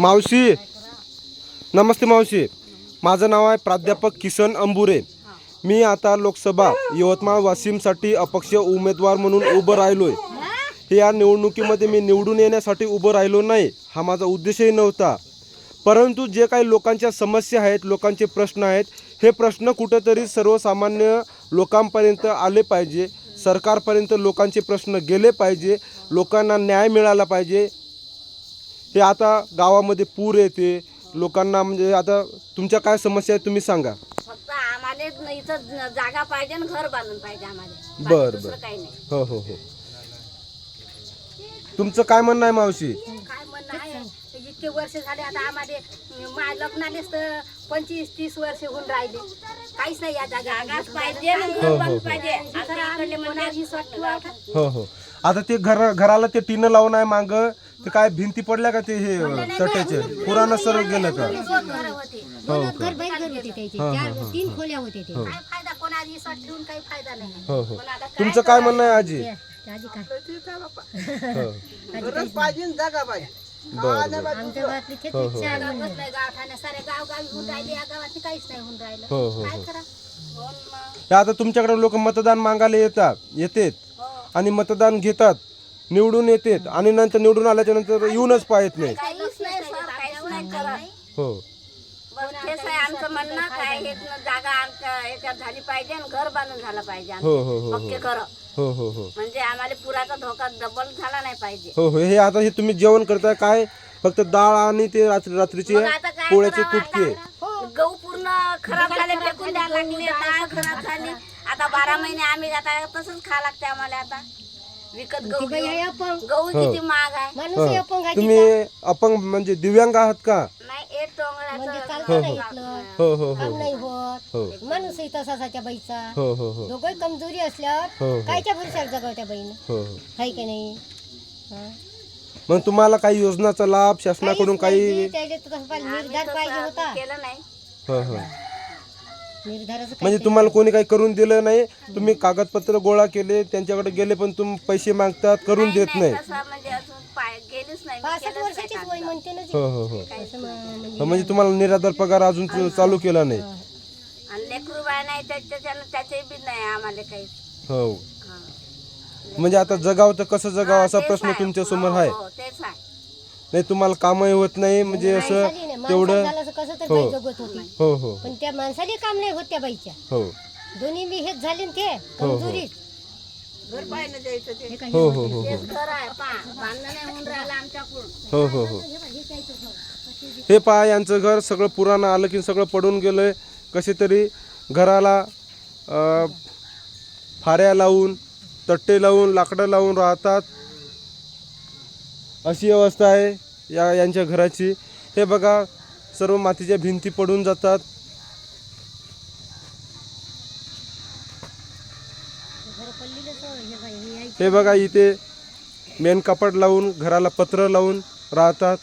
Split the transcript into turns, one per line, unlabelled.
मावशी. नमस्ते मावशी. माझं नाव आहे प्राध्यापक किसन अंबुरे. मी आता लोकसभा यवतमाळ वाशिमसाठी अपक्ष उमेदवार म्हणून उभं राहिलोय. या निवडणुकीमध्ये मी निवडून येण्यासाठी उभं राहिलो नाही हा माझा उद्देशही नव्हता. परंतु जे काही लोकांच्या समस्या आहेत लोकांचे प्रश्न आहेत हे प्रश्न कुठंतरी सर्वसामान्य लोकांपर्यंत आले पाहिजे. सरकारपर्यंत लोकांचे प्रश्न गेले पाहिजे. लोकांना न्याय मिळाला पाहिजे. हे आता गावामध्ये पूर येते. लोकांना म्हणजे आता तुमच्या काय समस्या आहेत तुम्ही सांगा.
फक्त आम्हाला इथं जागा पाहिजे आणि घर बांधून पाहिजे आम्हाला.
बर, बर.
काही नाही.
हो हो हो. तुमचं काय म्हणणं आहे मावशी?
काय म्हणणं आहे? इतके वर्ष झाले आता आम्हाला मा लग्नालेच तर पंचवीस तीस वर्ष होऊन राहिले. काहीच नाही या जागा पाहिजे
हो, हो, हो.
पाहिजे.
हो हो. आता ते घर घराला ते टिनं लावून आहे माग. ते काय भिंती पडल्या का ते हे तट्याचे पुराणं सर्व गेलं का? हो
घर
का?
बाहेर घर होते त्याचे.
हा,
चार
हा, हा.
तीन खोल्या होते ते
काय फायदा? कोणाची स्वत ठेवून काही फायदा नाही.
हो हो. तुमचं काय म्हणणं आहे आजी?
ते आधी काय?
हो.
गरज पाहिजे जागा पाहिजे
बरं बरं.
आमच्या गावातली ते
हो, हो.
चार
गावच नाही गावठाणे. सारे गाव गावी होऊन राहिले. या गावात काहीच नाही होऊन राहिलं.
हो हो
काय
हो.
करा? हो मग.
हे आता तुमच्याकडे लोक मतदान मागायला येतात येतात.
हो.
आणि मतदान घेतात. निवडून येतात आणि नंतर निवडून आल्याच्यानंतर येऊनच पाहत नाही.
काहीच नाही सर काहीच नाही करत.
हो.
बस हेच आहे आमचं म्हणणं काय हे जागा आमच्या याच्यात झाली पाहिजे आणि घर बांधून झालं पाहिजे
हो हो हो
पक्के घर.
हो हो हो.
म्हणजे आम्हाला पुराचा धोका डबल झाला नाही पाहिजे.
हो हो. हे आता हे तुम्ही जेवण करताय काय? फक्त डाळ आणि ते रात्री रात्रीचे
मग आता काय
पोळ्याचे
करावं
कुटके?
गहू पूर्ण खराब झाले फेकून द्यायला लागले डाळ खराब झाली. आता बारा महिने आम्ही आता तसंच खा लागते आम्हाला आता. विकत गहू
बाई आहे
घेऊन.
अपंग.
गहू किती महाग आहे?
माणूस आहे अपंग आहे
तुम्ही अपंग म्हणजे दिव्यांग आहात का?
नाही एक
म्हणजे चालतं नाही इथलं.
हो हो हो.
काम नाही होत.
हो.
माणूस तसाच्या बाईचा.
हो हो हो.
दोघंही कमजोरी असल्यावर
हो हो.
कायच्या भरशावर जगवत्या बाईनं?
हो हो.
हाय की नाही? हा.
मग तुम्हाला काही योजनाचा लाभ शासनाकडून
काहीच नाही
काही
पाहिजे, निर्धार पाहिजे होता.
केलं नाही.
हो हो.
निर्धाराचं
म्हणजे तुम्हाला कोणी काही करून दिलं नाही तुम्ही कागदपत्र गोळा केले त्यांच्याकडे गेले पण तुम्ही पैसे मागतात करून देत नाही
तसं म्हणजे अजून पाय गेलीच नाही मी
पासष्ट
केलंच नाही
वर्षाचीच वय
कागद.
म्हणते ना ती.
हो हो हो.
असं म- म्हणजे
हो, म्हणजे तुम्हाला निराधार पगार अजून चालू केला नाही.
आणि लेकरू बाय नाही त्याच्यानं त्याचे बी नाही आम्हाला काही.
हो.
हा.
म्हणजे आता जगाव तर कसं जगावं असा
तेच
प्रश्न. तुमच्यासमोर
हो,
आहे.
हो, तेच आहे.
नाही तुम्हाला कामही होत नाही म्हणजे असं
माणसाला
तेवढं
कसं तर
हो.
बाई जगत होती.
हो हो.
पण त्या माणसाला काम नाही होत त्या बाईच्या.
हो.
दोन्ही बी हेच झाले ना ते कमजोरी
घर पाहिजे द्यायचं ते.
हे
हो हो हो
तेच घर आहे पा. बांधणं नाही होऊन राहिलं आमच्याकडून.
हो हो हो. हे पहा यांचं घर सगळं पुराणं आलं की सगळं पडून गेलंय. कसे तरी घराला अं, फाऱ्या लावून तट्टे लावून लाकडं लावून राहतात. अशी अवस्था आहे या यांच्या घराची. हे बघा सर्व मातीच्या भिंती पडून जातात.
हे
बघा इथे मेन कपाट लावून घराला पत्र लावून राहतात.